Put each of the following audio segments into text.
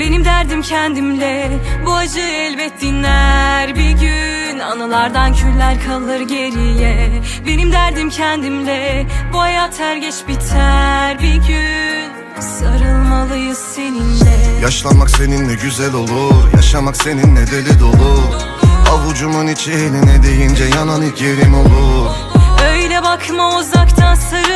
Benim derdim kendimle Bu acı elbet dinler. Bir gün Anılardan küller kalır geriye. Benim derdim kendimle Bu hayat her geç biter. Bir gün Sarılmalıyız seninle. Yaşlanmak seninle güzel olur. Yaşamak seninle deli dolu. Avucumun içi eline deyince yanan ilk yerim olur. Öyle bakma uzaktan sarıl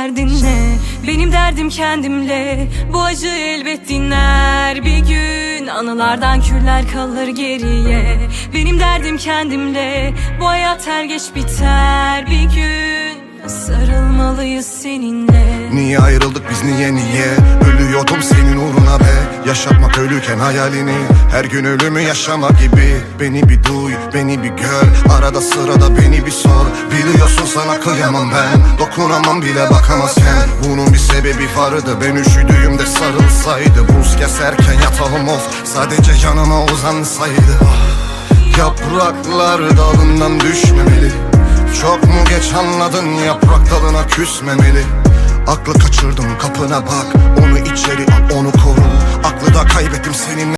derdin ne? Benim derdim kendimle. Bu acı elbet dinler. Bir gün Anılardan küller kalır geriye. Benim derdim kendimle. Bu hayat her geç biter. Bir gün Sarılmalıyız seninle. Niye ayrıldık biz niye niye? Ölüyordum senin uğruna be. Yaşatmak ölüken hayalini. Her gün ölümü yaşamak gibi. Beni bir duy beni bir gör. Arada sırada beni bir sor. Biliyorsun sana kıyamam ben. Dokunamam bile bakamazken Bunun bir sebebi vardı. Ben üşüdüğümde sarılsaydı. Buz keserken yatalım of. Sadece yanıma uzansaydı. Ah, Yapraklar dalından düşmemeli. Çok mu geç anladın yaprak dalına küsmemeli? Aklı kaçırdım kapına bak. Onu içeri al onu koru. Aklı da kaybettim seninle